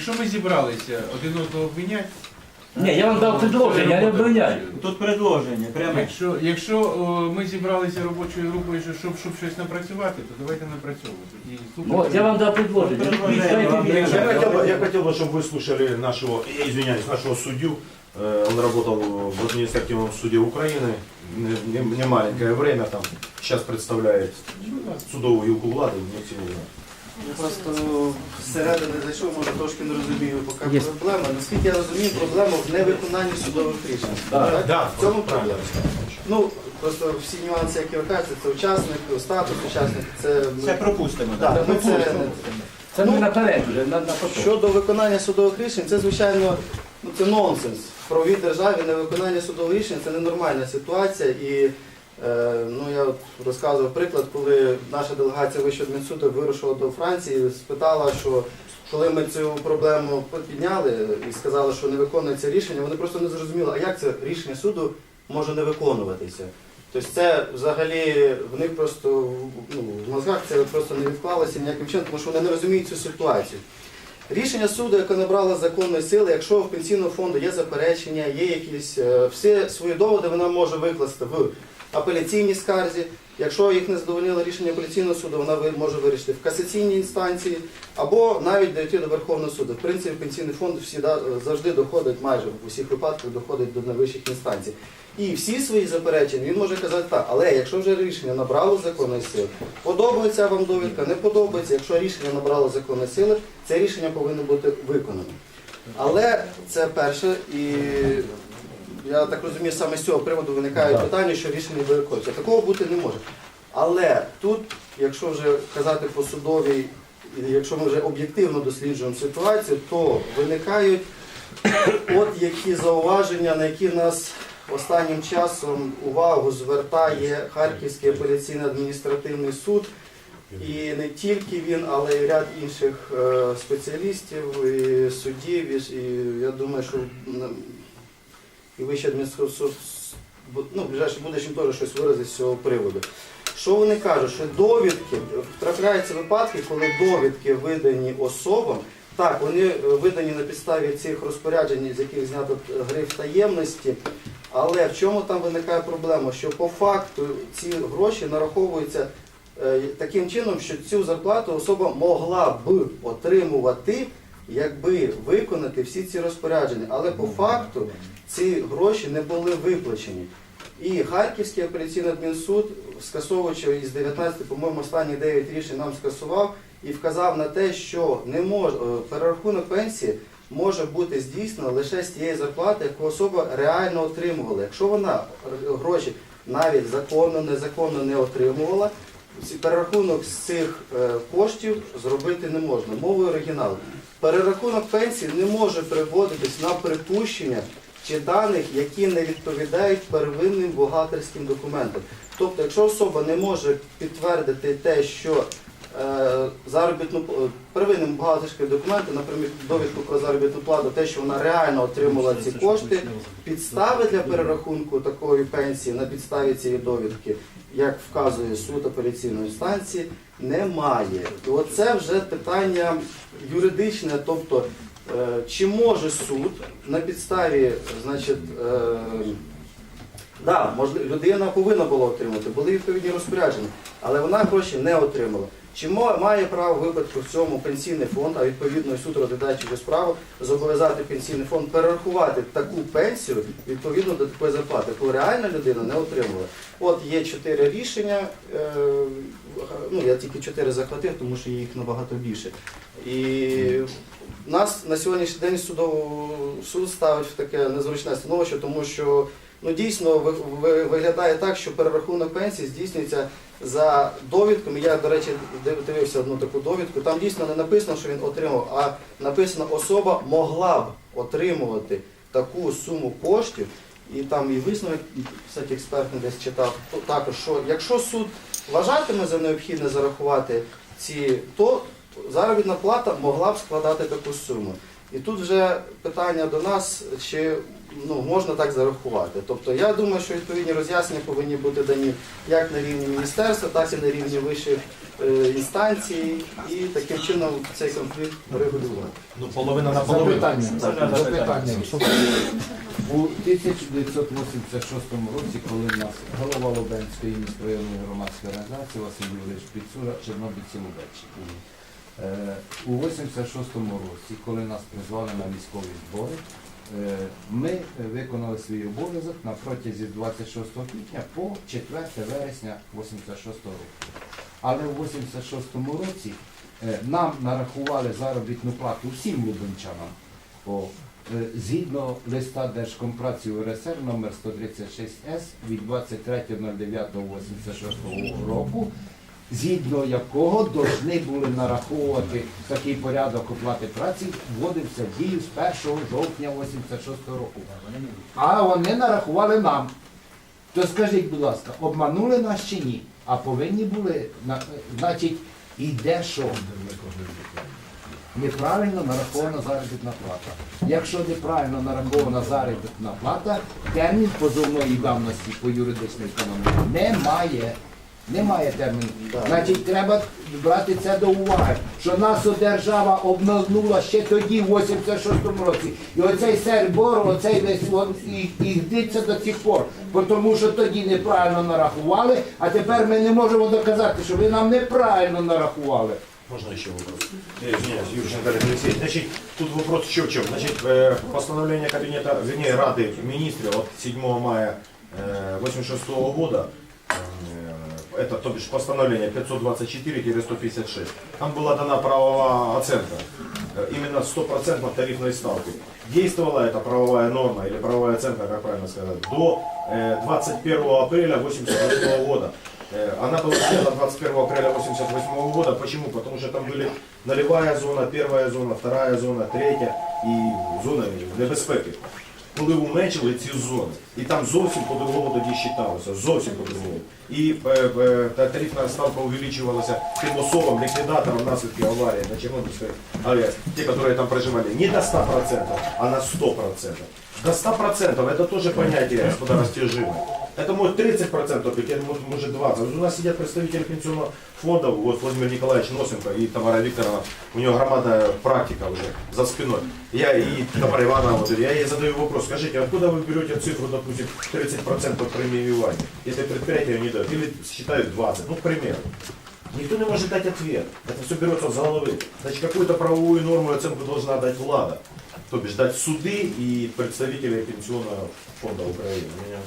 Якщо ми зібралися один одного обвиняти, Ні, я вам дав предложення, я не обвиняю. Тут предложення, прямо. якщо, якщо о, ми зібралися робочою групою, що- щоб, щоб щось напрацювати, то давайте напрацьовувати. І слухати. От, я вам дав предложення. Предложення вам Відповідайте даю. мені. Я хотел, бы, я хотел бы, чтобы вы слушали нашего, я извиняюсь, нашего судью. Э, Он работал в административном суде Украины не, не- не маленькое время, там сейчас представляет судовую гілку влади в Нефтяной. Я просто зсередини зайшов, може трошки не розумію, поки проблема. Наскільки я розумію, проблема в невиконанні судових рішень. Так? Да, В цьому проблема. Ну, просто всі нюанси, які ви кажете, це учасник, статус учасника, це... Це пропустимо. Так, так. ми це... Це ми наперед вже, на, на. Щодо виконання судових рішень, це звичайно ну, це нонсенс. В правовій державі невиконання судових рішень це ненормальна ситуація. І ну, я розказував приклад, коли наша делегація Вищого адмінсуду вирушила до Франції, спитала, що коли ми цю проблему підняли і сказали, що не виконується рішення, вони просто не зрозуміли, а як це рішення суду може не виконуватися. Тобто це взагалі в них просто ну, в мозгах це просто не відклалося ніяким чином, тому що вони не розуміють цю ситуацію. Рішення суду, яке набрало законної сили, якщо в пенсійного фонду є заперечення, є якісь е, всі свої доводи, вона може викласти в апеляційній скарзі. Якщо їх не задовольнило рішення апеляційного суду, вона може вирішити в касаційній інстанції або навіть дойти до Верховного суду. В принципі, пенсійний фонд всіда- завжди доходить, майже в усіх випадках доходить до найвищих інстанцій. І всі свої заперечення він може казати так, але якщо вже рішення набрало законної сили, подобається вам довідка, не подобається. Якщо рішення набрало законної сили, це рішення повинно бути виконано. Але це перше, і я так розумію, саме з цього приводу виникають Так. питання, що рішення виконується. Такого бути не може. Але тут, якщо вже казати по судовій, якщо ми вже об'єктивно досліджуємо ситуацію, то виникають от які зауваження, на які нас останнім часом увагу звертає Харківський апеляційний адміністративний суд. І не тільки він, але й ряд інших е, спеціалістів, і суддів, і, я думаю, що і Вищий адміністративний суд ну, в ближайшому будущому теж щось виразить з цього приводу. Що вони кажуть? Що довідки, трапляються випадки, коли довідки видані особам, так, вони е, видані на підставі цих розпоряджень, з яких знято гриф таємності, але в чому там виникає проблема? Що по факту ці гроші нараховуються е, таким чином, що цю зарплату особа могла б отримувати, якби виконати всі ці розпорядження. Але по факту ці гроші не були виплачені. І Харківський апеляційний адмінсуд, скасовуючи із 19, по-моєму, останні 9 рішень нам скасував і вказав на те, що не мож, е, перерахунок пенсії може бути здійснено лише з тієї зарплати, яку особа реально отримувала. Якщо вона гроші навіть законно, незаконно не отримувала, перерахунок з цих е, коштів зробити не можна. Мовою оригіналу. Перерахунок пенсії не може приводитись на припущення чи даних, які не відповідають первинним бухгалтерським документам. Тобто, якщо особа не може підтвердити те, що заробітну п- е, первинним бухгалтерським документом, наприклад, довідку про заробітну плату, те, що вона реально отримала ці кошти, підстави для перерахунку такої пенсії на підставі цієї довідки, як вказує суд апеляційної інстанції, немає. І оце вже питання юридичне, тобто е, чи може суд на підставі, значить, е, да, людина повинна була отримати, були відповідні розпорядження, але вона гроші не отримала. Чи має право випадку в цьому пенсійний фонд, а відповідно суд розглядаючи цю справу, зобов'язати пенсійний фонд перерахувати таку пенсію відповідно до такої зарплати, коли реальна людина не отримала. От є чотири рішення, е, ну я тільки чотири захватив, тому що їх набагато більше. І нас на сьогоднішній день судов, суд ставить в таке незручне становище, тому що ну, дійсно ви- ви- виглядає так, що перерахунок пенсії здійснюється за довідками. Я, до речі, див- дивився одну таку довідку. Там дійсно не написано, що він отримав, а написано, особа могла б отримувати таку суму коштів. І там і висновок, кстати, експертний десь читав, також, що якщо суд вважатиме за необхідне зарахувати ці, то заробітна плата могла б складати таку суму. І тут вже питання до нас, чи ну, можна так зарахувати. Тобто я думаю, що відповідні роз'яснення повинні бути дані як на рівні міністерства, так і на рівні вищих е, інстанцій, і таким чином цей конфлікт регулювати. Ну, половина на половину. Запитання. Запитання. Запитання. У 1986 році, коли в нас голова Лубенської міськрайонної громадської організації Василь Юрійович Підсура Чорнобильці Лубенщини. Е, У 86-му році, коли нас призвали на військові збори, ми виконали свій обов'язок на протязі 26 квітня по 4 вересня 86 року. Але у 86-му році е, нам нарахували заробітну плату всім лубенчанам. Е, Згідно листа Держкомпраці УРСР номер 136С від 23.09.86 року, згідно якого повинні були нараховувати такий порядок оплати праці, вводився в дію з 1 жовтня 86 року. А вони нарахували нам. То скажіть, будь ласка, обманули нас чи ні? А повинні були, на- значить, іде що? Неправильно нарахована заробітна плата. Якщо неправильно нарахована заробітна плата, термін позовної давності по юридичній економіці немає. Немає терміну. Так. Значить, треба брати це до уваги, що нас держава обманула ще тоді, в 86-му році. І оцей сербор, оцей весь от, і, і йдеться до цих пор. Бо Тому що тоді неправильно нарахували, а тепер ми не можемо доказати, що ви нам неправильно нарахували. Можно еще вопрос? Я извиняюсь, Юрченко Алексей. Значит, тут вопрос еще в чем. Значит, э, постановление кабинета, вернее, Рады министров от 7 мая 1986 года, э, Это, то бишь, постановление 524-156, там была дана правовая оценка, э, именно стопроцентно тарифной ставки. Действовала эта правовая норма или правовая оценка, как правильно сказать, до э, 21 апреля 1988 года. Э, Она была снята 21 апреля 1988 года. Почему? Потому что там были нулевая зона, первая зона, вторая зона, третя і зона небезпеки. Коли уменшили ці зони, і там зовсім по-другому тоді считалося, зовсім по-другому. І е, е, та тарифна ставка увеличувалася тим особам, ліквідаторам наслідків аварії на Чорнобильській авіації, ті, які там проживали, не до 100%, а на 100%. До 100% це теж поняття господа, растяжимое. Это может 30% быть, это может, может 20%. Вот У нас сидят представители пенсионного фонда, вот Владимир Николаевич Носенко и Тамара Викторовна, у нее громадная практика уже за спиной. Я и Тамара Ивановна, вот, я ей задаю вопрос, скажите, откуда вы берете цифру, допустим, 30% премиевания, если предприятие не дает, или считают 20, ну, к примеру. Никто не может дать ответ. Это все берется с головы. Значит, какую-то правовую норму и оценку должна дать влада. То бишь дать суды и представители Пенсионного фонда Украины. Меня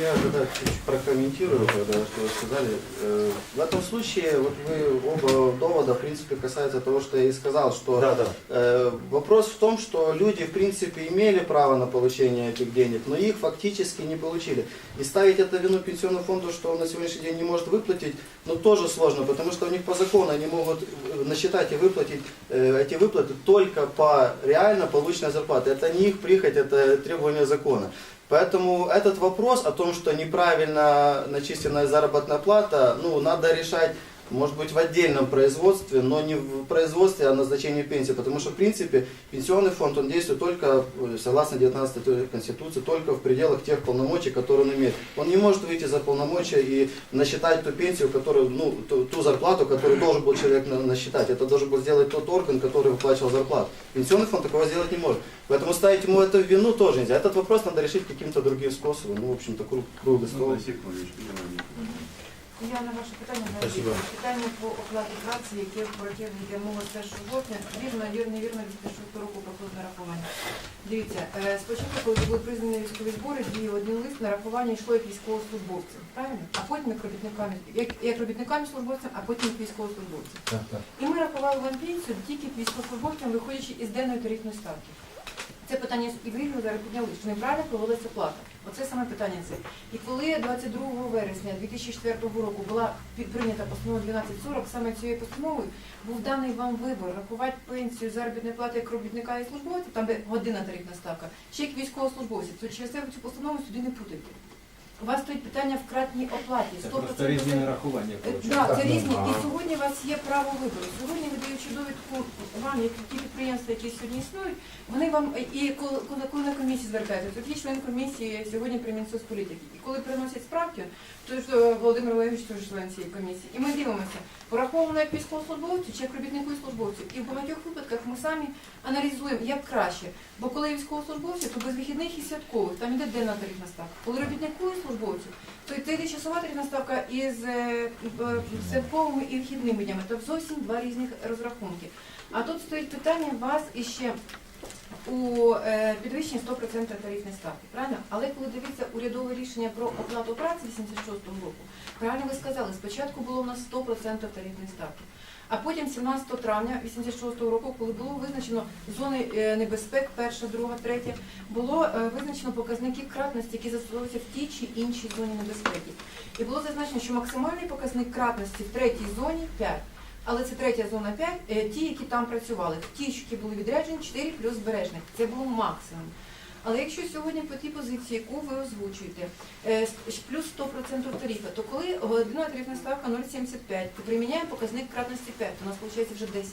Я тогда чуть прокомментирую, когда что вы сказали. Э, В этом случае вот вы оба довода, в принципе, касаются того, что я и сказал, что Да, да. Э, Вопрос в том, что люди, в принципе, имели право на получение этих денег, но их фактически не получили. И ставить это вину пенсионному фонду, что он на сегодняшний день не может выплатить, ну тоже сложно, потому что у них по закону они могут э, насчитать и выплатить эти выплаты только по реально полученной зарплате. Это не их прихоть, это требование закона. Поэтому этот вопрос о том, что неправильно начисленная заработная плата, ну, надо решать может быть, в отдельном производстве, но не в производстве, а назначении пенсии. Потому что, в принципе, пенсионный фонд, он действует только, э, согласно 19 Конституции, только в пределах тех полномочий, которые он имеет. Он не может выйти за полномочия и насчитать ту пенсию, которую, ну, ту, ту зарплату, которую должен был человек на- насчитать. Это должен был сделать тот орган, который выплачивал зарплату. Пенсионный фонд такого сделать не может. Поэтому ставить ему это в вину тоже нельзя. Этот вопрос надо решить каким-то другим способом. Ну, в общем-то, круг, круглый стол. Я на ваше питання Спасибо. питання по оплаті праці, яке про яке йде мова з 1 жовтня, вірно, вірно, невірно від 2006 року проходить нарахування. Дивіться, е, спочатку, коли були признані військові збори, діяв один лист, нарахування йшло як військовослужбовцям, правильно? А потім як робітникам, як, як робітникам службовцям, а потім як військовослужбовцям. Так, так. І ми рахували вам пенсію тільки військовослужбовцям, виходячи із денної тарифної ставки. Це питання і ви його зараз підняли, що неправильно проводиться плата. Оце саме питання це. І коли 22 вересня 2004 року була прийнята постанова 1240, саме цією постановою був даний вам вибор рахувати пенсію заробітної плати як робітника і службовця, там де година тарифна ставка, чи як військовослужбовця. То через це цю постанову сюди не путайте. У вас стоїть питання в кратній оплаті. Це 100% просто різні нарахування. Е. Да, це різні. І сьогодні у вас є право вибору. Сьогодні, видаючи довідку вам, як ті підприємства, які сьогодні існують, вони вам і коли, коли на комісії звертаються, тут є член комісії сьогодні при Мінсоцполітики. І коли приносять справки, то ж е, Володимир Олегович теж член цієї комісії. І ми дивимося, пораховано як військовослужбовцю чи як робітнику і службовцю. І в багатьох випадках ми самі аналізуємо, як краще. Бо коли військовослужбовці, то без вихідних і святкових, там іде денна тарифна ставка. Коли робітнику і службовцю, то йде часова тарифна ставка із е, святковими і вихідними днями. Тобто зовсім два різних розрахунки. А тут стоїть питання вас іще у е, підвищенні 100% тарифної ставки, правильно? Але коли дивиться урядове рішення про оплату праці 86-го року, правильно ви сказали, спочатку було у нас 100% тарифної ставки. А потім 17 травня 86-го року, коли було визначено зони е, небезпек, перша, друга, третя, було е, визначено показники кратності, які застосовуються в тій чи іншій зоні небезпеки. І було зазначено, що максимальний показник кратності в третій зоні 5. Але це третя зона 5, е, ті, які там працювали. Ті, які були відряджені, 4 плюс збережних. Це було максимум. Але якщо сьогодні по тій позиції, яку ви озвучуєте, е, плюс 100% тарифа, то коли година тарифна ставка 0,75, то приміняємо показник кратності 5, то у нас виходить вже 10.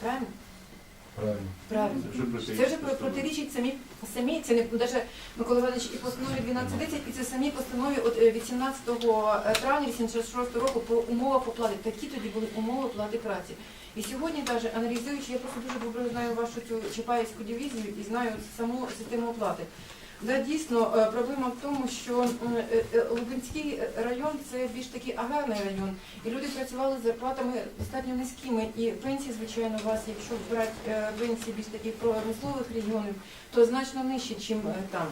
Правильно? Правильно. Правильно. Це вже протирічить самі, самі це не навіть Микола Іванович і постанові 1210, і це самі постанові от, е, від 17 травня 86 року про умовах оплати. Такі тоді були умови оплати праці. І сьогодні, навіть аналізуючи, я просто дуже добре знаю вашу цю Чапаївську дивізію і знаю саму систему оплати. Да, дійсно, е, проблема в тому, що е, е, Лубенський район це більш такий аграрний район, і люди працювали з зарплатами достатньо низькими. І пенсії, звичайно, у вас, якщо брати пенсії більш таких промислових регіонів, то значно нижчі, ніж там.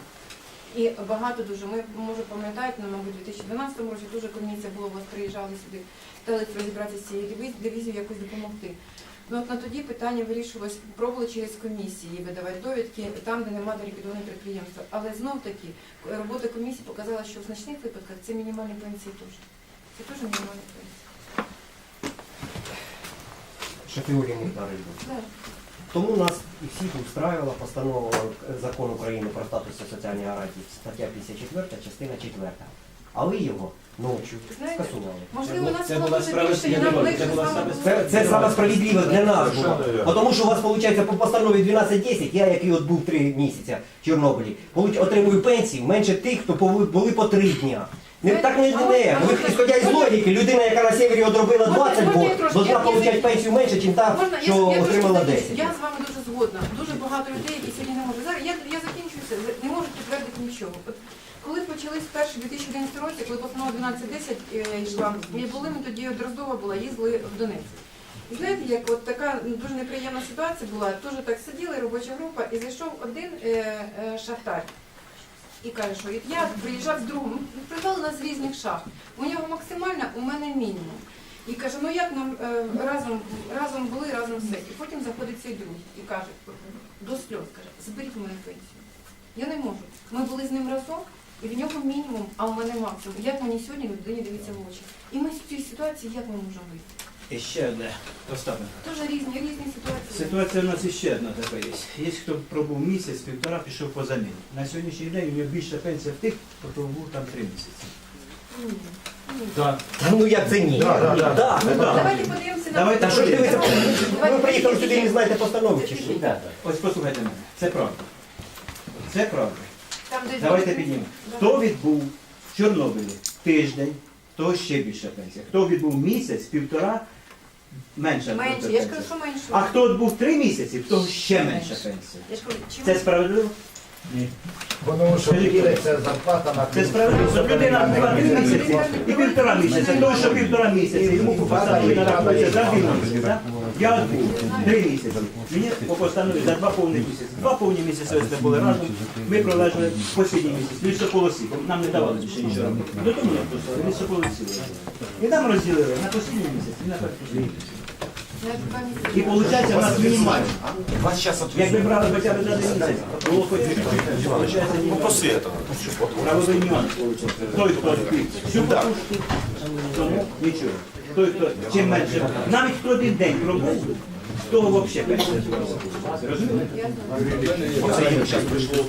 І багато дуже. Ми може пам'ятаєте, ну, мабуть, у 2012 році дуже комісія була, у вас приїжджали сюди, питали розібратися з цією дивізією, якось допомогти. Ну от на тоді питання вирішувалось, пробували через комісії видавати довідки там, де немає ліквідованих підприємства. Але знов таки робота комісії показала, що в значних випадках це мінімальні пенсії теж. Це теж мінімальні пенсії. Шефіулі Мухтарівна. Тому нас і всіх устраювала постанова Закон України про статус і соціальні гарантії, стаття 54, частина 4. А ви його ночі Знаєте, скасували. Можливо, нас Це було була дуже більше, і нам це легше з була вами було. Це, це саме справедливо для нас було. Тому що у вас, виходить, по постанові 1210, я, який от був три місяці в Чорнобилі, получ- отримую пенсію менше тих, хто були по три дня. Не так не. Ви, ісходя із логіки, людина, яка на севері одробила 20 можна я років, должна отримати пенсію менше, ніж та, Можна, я- що я отримала закінчу? 10. Я з вами дуже згодна. Дуже багато людей, які сьогодні не можуть. Зараз я, я закінчую все, не можуть підтвердити нічого. От коли почались перші 2011 році, коли постанова 1210 е, йшла, і були ми тоді Дроздова була, їздили в Донецьк. І знаєте, як от така ну, дуже неприємна ситуація була, теж так сиділи, робоча група, і зайшов один е, е, шахтар. І каже, що я приїжджав з другом, ну, нас з різних шахт. У нього максимальна, у мене мінімум. І каже, ну як нам е, разом, разом були, разом все. І потім заходить цей друг і каже, до сльоз, каже, заберіть мене пенсію. Я не можу. Ми були з ним разом, і в нього мінімум, а у мене максимум. Як мені сьогодні людині дивиться в очі? І ми з цієї ситуації як ми можемо вийти? І ще одне, Остапе. Теж різні, різні ситуації. Ситуація у нас іще одна така є. Є хто пробув місяць, півтора, пішов по заміні. На сьогоднішній день у нього більша пенсія в тих, хто пробув там три місяці. Так. Та Ну як це ні? Да, да, да. Да. Ну. Давайте подивимося на Давайте Та що ж дивиться? Ви приїхали сюди і не знаєте постанови чи що? Ось послухайте мене. Це правда. Це правда. Там, Давайте піднімемо. Хто відбув в Чорнобилі тиждень, того ще більша пенсія. Хто відбув місяць, півтора, менша Менше, я ж кажу, що менше. А хто відбув три місяці, в того ще менша пенсія. Я ж кажу, чим Це справедливо? Тому що ділиться зарплата на Це справедливо, щоб людина була три місяці і півтора місяця. Той, що півтора місяця, йому по постанові нарахується за дві місяці. так? Я от три місяці. Мені по постанові за два повні місяці. Два повні місяці ось це були разом. Ми пролежали останній місяць, лісополосі. Нам не давали більше нічого робити. До того не пустили, лісополосі. І нам розділили на останній місяць і на перший місяць. І виходить у нас мінімально. Вас сейчас Якби брали хоча б один місяць, було хоч Получається, Ну, мінімально. после этого. Правовий нюанс виходить. Той, хто спів всю покушку, тому нічого. Той, хто чим менше, навіть хто один день пробув, з того взагалі пенсія. Розумієте? Оце їм зараз прийшло.